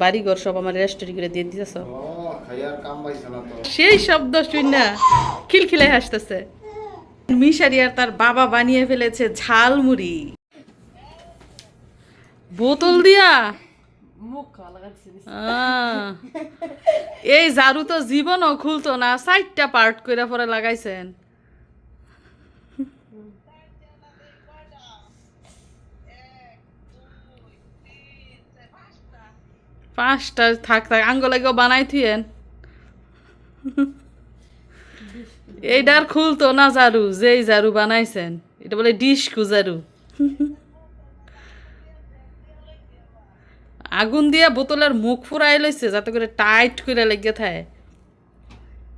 বাড়ি ঘর সব আমার রেস্টোরি করে দিয়ে দিতেছ। সেই শব্দ শুন না খিলখিলে হাসতেছে। মিশারি আর তার বাবা বানিয়ে ফেলেছে ঝালমুড়ি। বোতল দিয়া। আহ, এই ঝাড়ু তো জীবনও খুলতো না চারটা পার্ট করে পরে লাগাইছেন। পাঁচটা থাক থাক আঙ্গ লাগেও বানাই থুয়েন। এইটার খুলতো না ঝাড়ু যেই ঝাড়ু বানাইছেন। এটা বলে ডিস্কু ঝাড়ু আগুন দিয়া বোতলের মুখ ফুরাই লইছে যাতে করে টাইট করে লেগে থাকে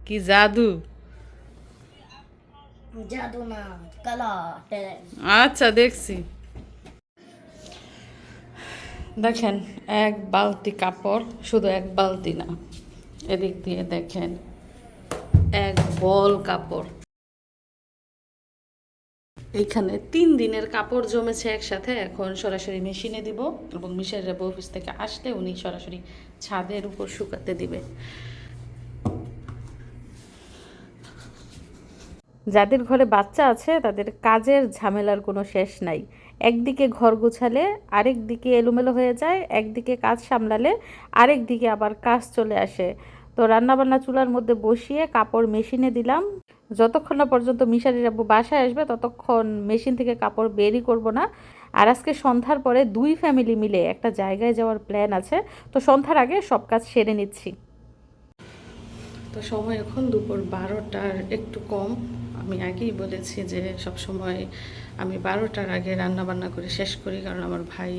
কি জাদু। জাদু না কালা আচ্ছা দেখছি। দেখেন, এক বালতি কাপড়, শুধু এক বালতি না। এদিক দিয়ে দেখেন, এক বল কাপড়। এইখানে তিন দিনের কাপড় জমেছে একসাথে, এখন সরাসরি মেশিনে দিব এবং মিশারের অফিস থেকে আসলে উনি সরাসরি ছাদের উপর শুকাতে দিবে। যাদের ঘরে বাচ্চা আছে, তাদের কাজের ঝামেলার কোনো শেষ নাই। একদিকে ঘর গোছালে আরেক দিকে এলোমেলো হয়ে যায়, একদিকে কাজ সামলালে আরেক দিকে আবার কাজ চলে আসে। তো রান্নাবান্না চুলার মধ্যে বসিয়ে কাপড় মেশিনে দিলাম। যতক্ষণ না পর্যন্ত মিশারির আব্বু বাসায় আসবে, ততক্ষণ মেশিন থেকে কাপড় বেরই করব না। আর আজকে সন্ধ্যার পরে দুই ফ্যামিলি মিলে একটা জায়গায় যাওয়ার প্ল্যান আছে। তো সন্ধ্যার আগে সব কাজ সেরে নিচ্ছি। তো সময় এখন দুপুর বারোটার একটু কম। আমি আগেই বলেছি যে সব সময় আমি বারোটার আগে রান্না বান্না করে শেষ করি, কারণ আমার ভাই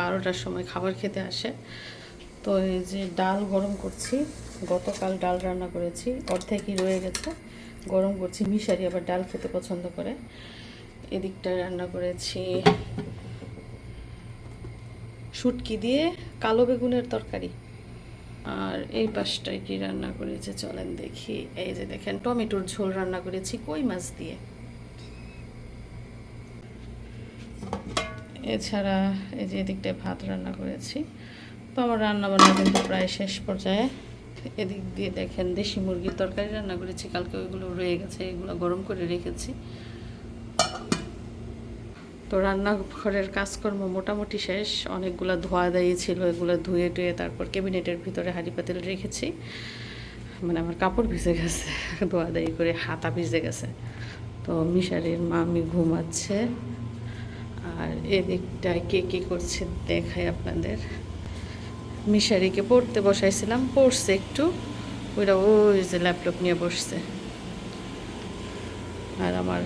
বারোটার সময় খাবার খেতে আসে। তো এই যে ডাল গরম করছি, গতকাল ডাল রান্না করেছি, অর্ধেকই রয়ে গেছে, গরম করছি, মিশারি আবার ডাল খেতে পছন্দ করে। এদিকটা রান্না করেছি শুটকি দিয়ে কালো বেগুনের তরকারি। আর এই পাশটায় কি রান্না করেছে চলেন দেখি। এই যে দেখেন, টমেটোর ঝোল রান্না করেছি, কই মাছ দিয়ে? এছাড়া এই যে এদিকটায় ভাত রান্না করেছি। তো আমার রান্না বান্না কিন্তু প্রায় শেষ পর্যায়ে। এদিক দিয়ে দেখেন দেশি মুরগির তরকারি রান্না করেছি। কালকে ওইগুলো রয়ে গেছে, এগুলো গরম করে রেখেছি। তো রান্নাঘরের কাজকর্ম মোটামুটি শেষ। অনেকগুলো ধোয়া দায়ী ছিল, এগুলো ধুয়ে টুয়ে তারপর ক্যাবিনেটের ভিতরে হাঁড়ি পাতিল রেখেছি। মানে আমার কাপড় ভিজে গেছে, ধোয়া দায়ী করে হাতা ভিজে গেছে। তো মিশারির মামি ঘুমাচ্ছে। আর এদিকটায় কে কী করছে দেখাই আপনাদের। মিশারিকে পড়তে বসাইছিলাম, পড়ছে একটু। ওইটা ওই যে ল্যাপটপ নিয়ে বসছে। আর আমার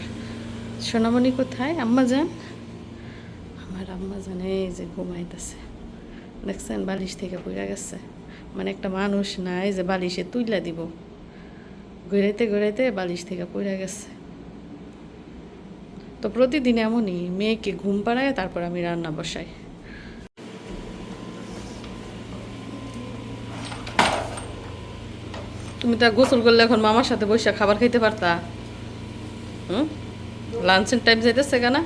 সোনামণি কোথায়? আম্মা যান আমার আম্মা জানে এই যে ঘুমাইতেছে। দেখছেন, বালিশ থেকে পড়ে গেছে। মানে একটা মানুষ নাই যে বালিশে তুইলা দিব। ঘুরাইতে ঘুরাইতে বালিশ থেকে পড়ে গেছে। তো প্রতিদিন এমনই মেয়েকে ঘুম পাড়ায়, তারপর আমি রান্না বসাই। তুমি তো গোসল করলে এখন মামার সাথে বসে খাবার খাইতে পারতা। হুম? লাঞ্চের টাইম যাইতেছে কেনা?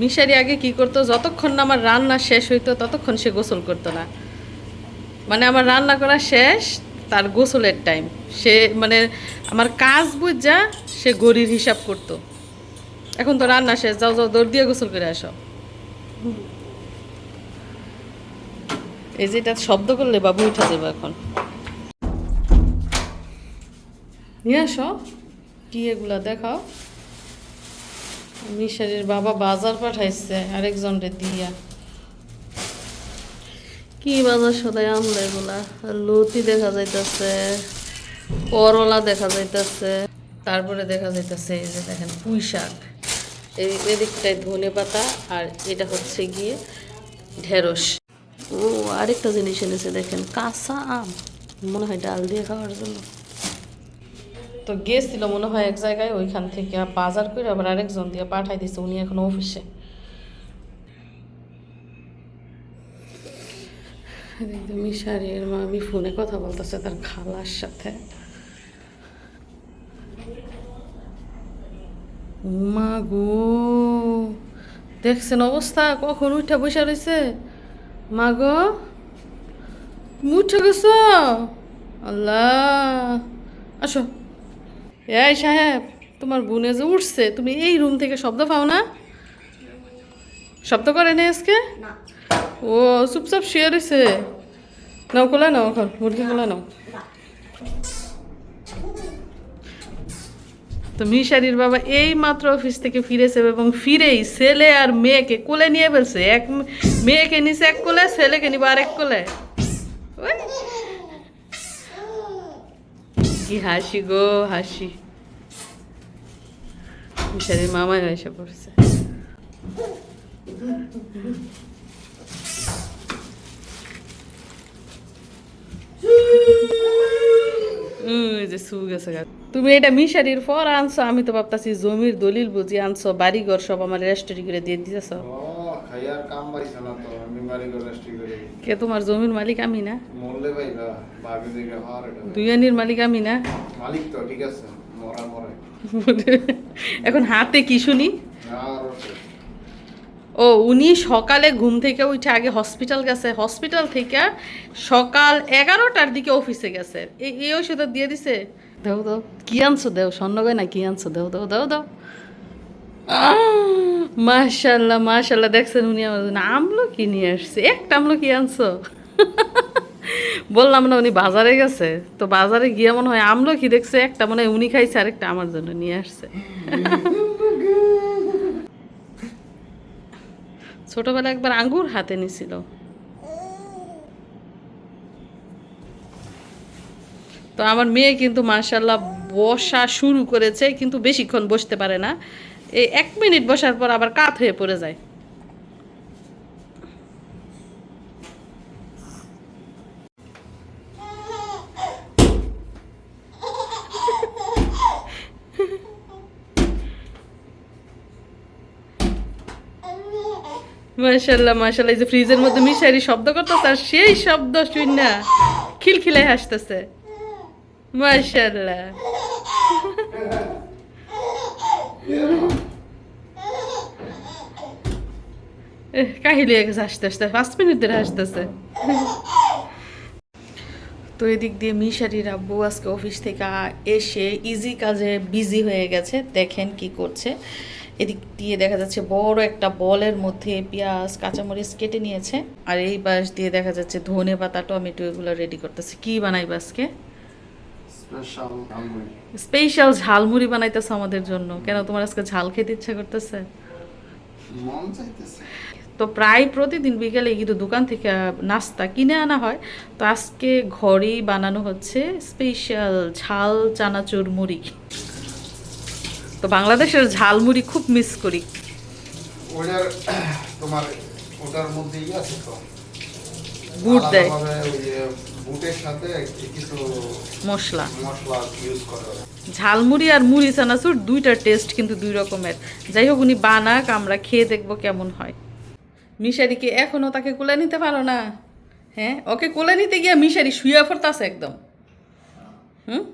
মিশারি আগে কি করতো? যতক্ষণ না আমার রান্না শেষ হইতো, ততক্ষণ সে গোসল করতো না। মানে আমার রান্না করা শেষ, তার গোসলের টাইম সে মানে আমার কাজ বুঝা সে গড়ির হিসাব করতো। এখন তো রান্না শেষ যাও যাও দৌড় দিয়ে গোসল করে আসো। এই যে এটা শব্দ করলে বাবু উঠে যাবে এখন। নিয়ে আসো। কি এগুলা দেখাও। মিশারের বাবা বাজার পাঠাইছে আরেকজনরে দিয়া। কি বাজার সদাই আনলো এগুলা? লতি দেখা যাইতেছে করলা দেখা যাইতেছে। তারপরে দেখা যাইতেছে এই যে দেখেন পুঁই শাক এদিকটায় ধনে পাতা আর এটা হচ্ছে গিয়ে ঢেঁড়স। ও, আরেকটা জিনিস এনেছে দেখেন, কাঁচা আম। মনে হয় ডাল দিয়ে খাওয়ার জন্য। তো গেছিল মনে হয় এক জায়গায়, ওইখান থেকে বাজার করে আবার আরেকজন দিয়ে পাঠাই দিছে, উনি এখন অফিসে। মিশারির মামি ফোনে কথা বলতেছে তার খালার সাথে। মা গো। দেখছেন অবস্থা? কখন উঠা বসে রয়েছে মা গো মুঠে গেছ? আল্লাহ। আসো। এই সাহেব তোমার বোনে যে উঠছে তুমি এই রুম থেকে শব্দ পাও না? শব্দ করে নেই আজকে? ও চুপচাপ শুয়ে রয়েছে নাও খোলা নাও এখন মুরগি খোলা নাও। তো মিশারির বাবা এই মাত্র অফিস থেকে ফিরেছে এবং ফিরেই ছেলে আর মেয়েকে কোলে নিয়ে ফেলছে। এক মেয়েকে নিছে এক কোলে, ছেলেকে নিবে আর এক কোলে কি হাসি গো, হাসি। মিশারির মামাই এসে পড়ছে। যে সু গেছে। তুমি এটা মিশারির পর আনছো আমি তো ভাবতাছি জমির দলিল বুঝি আনছো বাড়ি ঘর সব আমার রেস্টোরি করে দিয়ে দিতেছ। কে তোমার জমির মালিক আমি না? দুইয়ানির মালিক আমি না? মালিক তো ঠিক আছে মরা মরে। এখন হাতে কি শুনি? ও উনি সকালে ঘুম থেকে উঠে আগে হসপিটাল গেছে। হসপিটাল থেকে সকাল এগারোটার দিকে অফিসে গেছে। এই এই ওষুধ দিয়ে দিছে? দাও দাও। কি আনছো? দেও, স্বর্ণ গয়না কি আনছো? দাও দাও দাও দাও। মাশাল্লাহ মাশাল্লাহ দেখছেন উনি আমার জন্য আমলো কি নিয়ে আসছে। একটা আমলো কি আনছো? বললাম না উনি বাজারে গেছে। তো বাজারে গিয়ে মনে হয় আমলো কি দেখছে, একটা মনে হয় উনি খাইছে, আরেকটা আমার জন্য নিয়ে আসছে। ছোটবেলা একবার আঙ্গুর হাতে নিছিল। তো আমার মেয়ে কিন্তু মার্শাল্লাহ বসা শুরু করেছে, কিন্তু বেশিক্ষণ বসতে পারে না। এই এক মিনিট বসার পর আবার কাত হয়ে পড়ে যায়। মাশাল্লাহ মাশাল্লাহ এই যে ফ্রিজের মধ্যে মিশারি শব্দ করতেছে, আর সেই শব্দ শুন না খিলখিলাই হাসতেছে। মাশাল্লাহ এহ, কাহিল গেছে হাসতে হাসতে পাঁচ মিনিট ধরে হাসতেছে। তো এদিক দিয়ে মিশারির আব্বু আজকে অফিস থেকে এসে ইজি কাজে বিজি হয়ে গেছে দেখেন কি করছে। এদিক দিয়ে দেখা যাচ্ছে বড় একটা বলের মধ্যে পেঁয়াজ কাঁচামরিচ কেটে নিয়েছে। আর এই পাশ দিয়ে দেখা যাচ্ছে ধনে পাতা টমেটো এগুলো রেডি করতেছে। কি বানাইবে আজকে? স্পেশাল ঝালমুড়ি বানাইতেছে আমাদের জন্য। কেন তোমার আজকে ঝাল খেতে ইচ্ছা করতেছে? মন চাইতেছে। তো প্রায় প্রতিদিন বিকেলে কিন্তু দোকান থেকে নাস্তা কিনে আনা হয়। তো আজকে ঘরেই বানানো হচ্ছে স্পেশাল ঝাল চানাচুর মুড়ি। তো বাংলাদেশের ঝালমুড়ি খুব মিস করি। ওটার তোমার ওটার মধ্যে ইয়ে আছে তো? গুড় দেয়। বুটের সাথে কিছু মশলা। মশলা ইউজ করে ঝালমুড়ি আর মুড়ি চানাচুর দুইটার টেস্ট কিন্তু দুই রকমের। যাই হোক উনি বানাক আমরা খেয়ে দেখব কেমন হয়। মিশারিকে এখনও তাকে কোলে নিতে পারো না? হ্যাঁ ওকে কোলে নিতে গিয়ে মিশারি শুয়ে পড়তাছে একদম। হুম?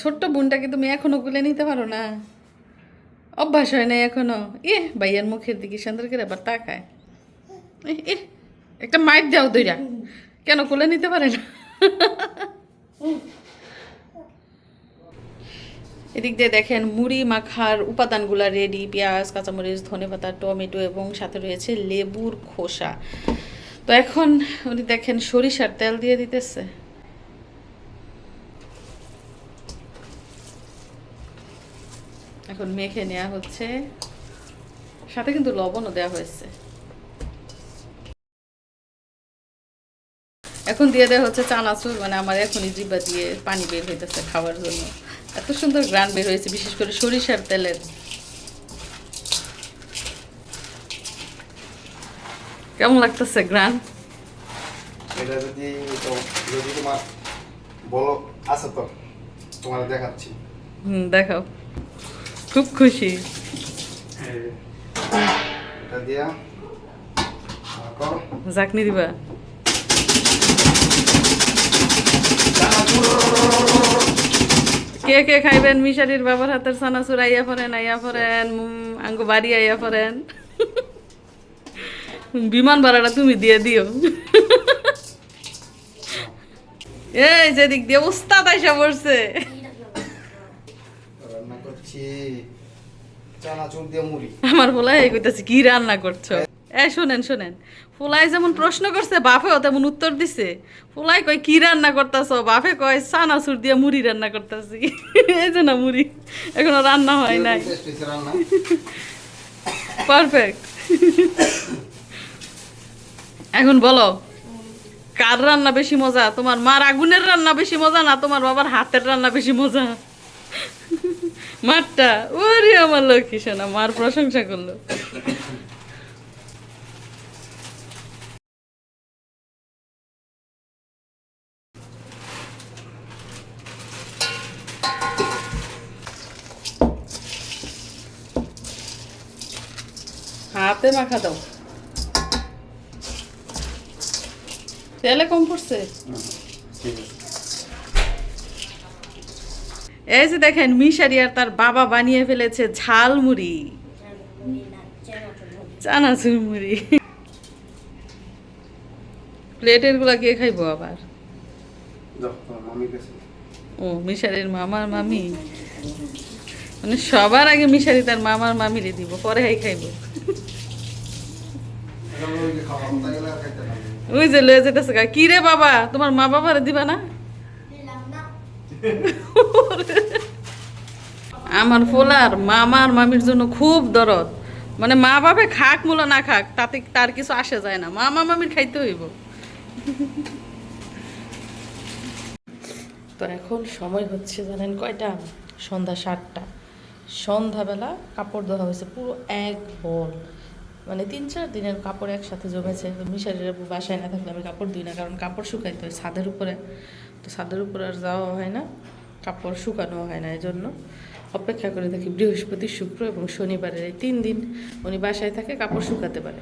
ছোট্ট বোনটাকে তুমি এখনও কোলে নিতে পারো না? অভ্যাস হয় না এখনও। এ ভাইয়ার মুখের দিকে সুন্দর করে আবার তাকায়। এ, একটা মাইট দাও দুইটা। কেন, কোলে নিতে পারে না? এদিক দিয়ে দেখেন মুড়ি, মাখার উপাদানগুলো রেডি পেঁয়াজ, কাঁচামরিচ, ধনেপাতা, টমেটো এবং সাথে রয়েছে লেবুর খোসা। তো এখন উনি দেখেন সরিষার তেল দিয়ে দিতেছে। এখন মেখে নেওয়া হচ্ছে। সাথে কিন্তু লবণও দেওয়া হয়েছে। এখন দিয়ে দেওয়া হচ্ছে চানাচুর মানে আমার এখনই জিব্বা দিয়ে পানি বের হইতেছে খাওয়ার জন্য। এত সুন্দর গ্রান বের হয়েছে বিশেষ করে সরিষার তেলের। কেমন লাগতেছে গ্রান এটা যদি যদি তোমার বলো আছে তো তোমার দেখাচ্ছি। হুম দেখাও। খুব খুশি। এটা দিয়া জাকনি দিবা? কে কে খাইবেন? মিশারির বাবার হাতের সানাসুর আইয়া পড়েন আইয়া পড়েন উম, আঙ্গু বাড়ি আইয়া পড়েন। বিমান ভাড়াটা তুমি দিয়ে দিও। এই যেদিক দিয়ে উস্তাদ আইসা পড়ছে। আমার পোলাই এই কইতাছে কি রান্না করছ? এ শোনেন শোনেন। ফুলাই যেমন প্রশ্ন করছে বাপেও তেমন উত্তর দিছে। ফুলাই কয় কি রান্না করতেছো? বাপে কয় চানাচুর দিয়ে মুড়ি রান্না করতেছি। এই যে না মুড়ি এখনও রান্না হয় নাই। পারফেক্ট এখন বলো কার রান্না বেশি মজা? তোমার মার আগুনের রান্না বেশি মজা না তোমার বাবার হাতের রান্না বেশি মজা? মারটা ওরে আমার লক্ষ্মী শোনা মার প্রশংসা করল হাতে মাখা দাও। তেলে কম পড়ছে? এই যে দেখেন মিশারি আর তার বাবা বানিয়ে ফেলেছে ঝাল মুড়ি চানাচুর মুড়ি প্লেটেরগুলা কে খাইবো আবার? ও মিশারির মামার মামি? মানে সবার আগে মিশারি তার মামার মামিরে দিব পরে হাই খাইবো। ওই লয়ে যেতেছে গা, বাবা? তোমার মা বাবারে দিবা না? আমার ফোলার মামার মামির জন্য খুব দরদ। মানে মা বাপে খাক মূলা না খাক তাতে তার কিছু আসে যায় না। মামা মামির খাইতে হইব। তো এখন সময় হচ্ছে জানেন কয়টা? সন্ধ্যা সাতটা। সন্ধ্যাবেলা কাপড় ধোয়া হয়েছে পুরো এক বল। মানে তিন চার দিনের কাপড় একসাথে জমেছে। তো মিশারের বাসায় না থাকলে আমি কাপড় দিই না, কারণ কাপড় শুকাইতে হয় ছাদের উপরে। তো ছাদের উপরে আর যাওয়া হয় না, কাপড় শুকানো হয় না এই জন্য অপেক্ষা করে থাকি বৃহস্পতি, শুক্র এবং শনিবারের এই তিন দিন উনি বাসায় থাকে, কাপড় শুকাতে পারে।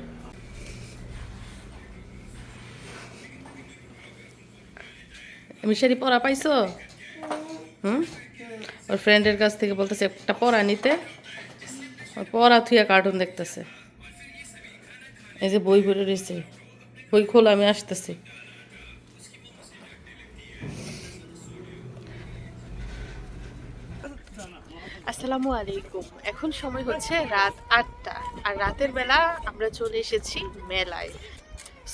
মিশারি, পড়া পাইছো? হুম? ওর ফ্রেন্ডের কাছ থেকে বলতেছে, একটা পড়া নিতে। ওর পড়া থুয়া কার্টুন দেখতেছে। এই যে বই পড়ে রয়েছে বই খোলো, আমি আসতেছি। আসসালামু আলাইকুম। এখন সময় হচ্ছে রাত আটটা, আর রাতের বেলা আমরা চলে এসেছি মেলায়।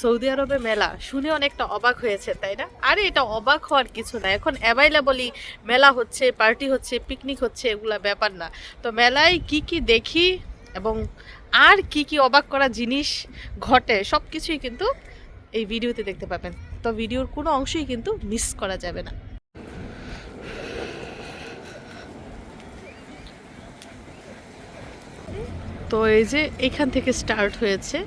সৌদি আরবে মেলা, শুনে অনেকটা অবাক হয়েছে, তাই না? আরে, এটা অবাক হওয়ার কিছু না। এখন অ্যাভাইলেবলই মেলা হচ্ছে পার্টি হচ্ছে পিকনিক হচ্ছে, এগুলা ব্যাপার না। তো মেলায় কি কি দেখি? এবং আর কি কি অবাক করা জিনিস ঘটে সব কিছুই কিন্তু এই ভিডিওতে দেখতে পাবেন। তো ভিডিওর কোনো অংশই কিন্তু মিস করা যাবে না। তো এই যে এখান থেকে স্টার্ট হয়েছে।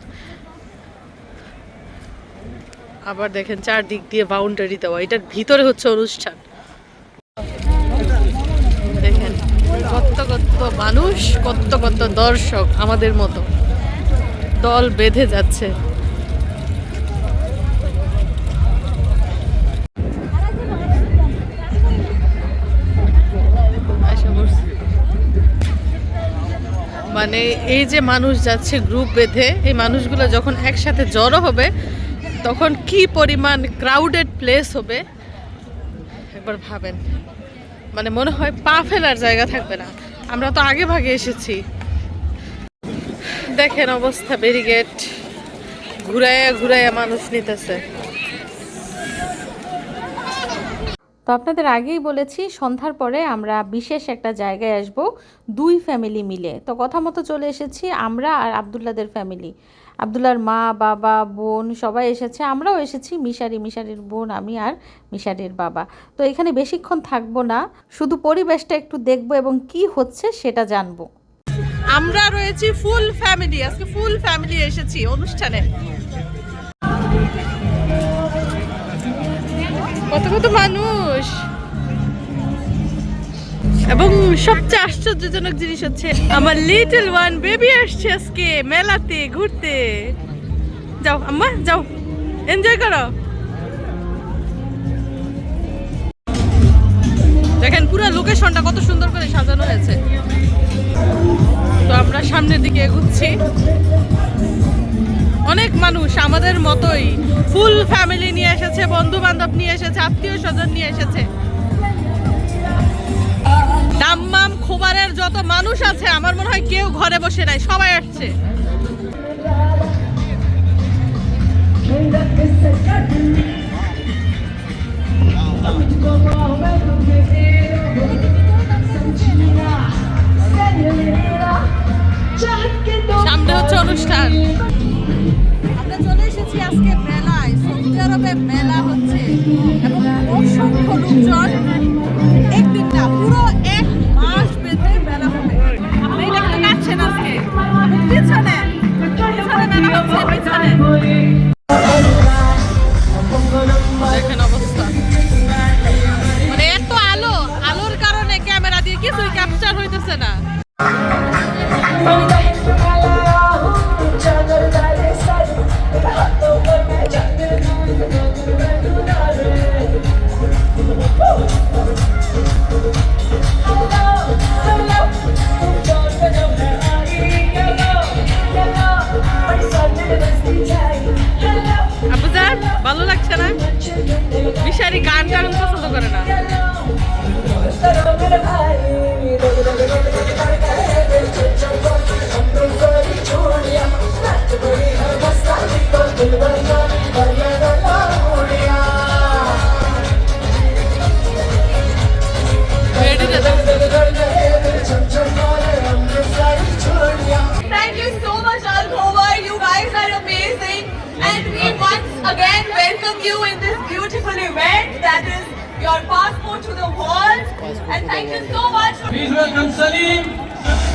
আবার দেখেন চারদিক দিয়ে বাউন্ডারি দেওয়া, এটার ভিতরে হচ্ছে অনুষ্ঠান দেখেন কত কত মানুষ কত কত দর্শক আমাদের মতো। দল বেঁধে যাচ্ছে। মানে এই যে মানুষ যাচ্ছে গ্রুপ বেঁধে, এই মানুষগুলো যখন একসাথে জড়ো হবে, তখন কি পরিমাণ ক্রাউডেড প্লেস হবে? একবার ভাবেন। মানে মনে হয় পা ফেলার জায়গা থাকবে না। আমরা তো আগে ভাগে এসেছি। দেখেন অবস্থা ব্যারিগেট ঘুরাইয়া ঘুরাইয়া মানুষ নিতেছে। তো আপনাদের আগেই বলেছি, সন্ধ্যার পরে আমরা বিশেষ একটা জায়গায় আসব, দুই ফ্যামিলি মিলে। তো কথা মতো চলে এসেছি আমরা আর আবদুল্লাদের ফ্যামিলি আবদুল্লার মা, বাবা, বোন সবাই এসেছে। আমরাও এসেছি, মিশারি, মিশারির বোন, আমি আর মিশারির বাবা। তো এখানে বেশিক্ষণ থাকব না, শুধু পরিবেশটা একটু দেখব এবং কি হচ্ছে সেটা জানব। আমরা রয়েছি ফুল ফ্যামিলি, আজকে ফুল ফ্যামিলি এসেছি অনুষ্ঠানে। কত কত মানুষ? এবং সবচেয়ে আশ্চর্যজনক জিনিস হচ্ছে, আমার লিটল ওয়ান বেবি আসছে আজকে মেলাতে, ঘুরতে। যাও, আম্মা, যাও। এনজয় করো। দেখেন পুরো লোকেশনটা কত সুন্দর করে সাজানো হয়েছে। তো আমরা সামনের দিকে এগুচ্ছি। অনেক মানুষ আমাদের মতোই। ফুল ফ্যামিলি নিয়ে এসেছে বন্ধু বান্ধব নিয়ে এসেছে আত্মীয় স্বজন নিয়ে এসেছে। দাম্মাম খোবারের যত মানুষ আছে আমার মনে হয় কেউ ঘরে বসে নাই সবাই আসছে।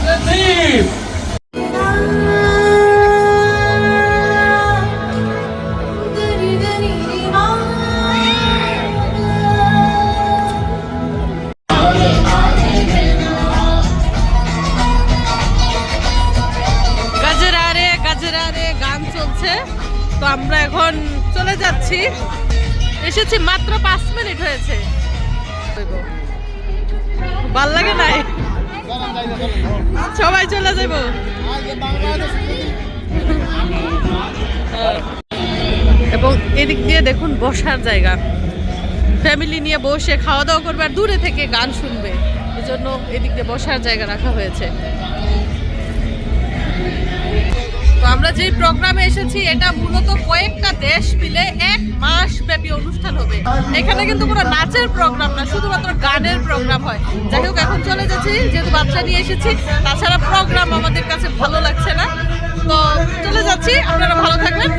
Let's! এদিক দিয়ে দেখুন বসার জায়গা। ফ্যামিলি নিয়ে বসে খাওয়া দাওয়া করবে আর দূরে থেকে গান শুনবে। এজন্য এদিক দিয়ে বসার জায়গা রাখা হয়েছে। তো আমরা যেই প্রোগ্রামে এসেছি, এটা মূলত কয়েকটা দেশ মিলে এক মাস ব্যাপী অনুষ্ঠান হবে। এখানে কিন্তু কোনো নাচের প্রোগ্রাম না, শুধুমাত্র গানের প্রোগ্রাম হয়। যাই হোক, এখন চলে যাচ্ছি, যেহেতু বাচ্চা নিয়ে এসেছি, তাছাড়া প্রোগ্রাম তো চলে যাচ্ছি আপনারা ভালো থাকবেন।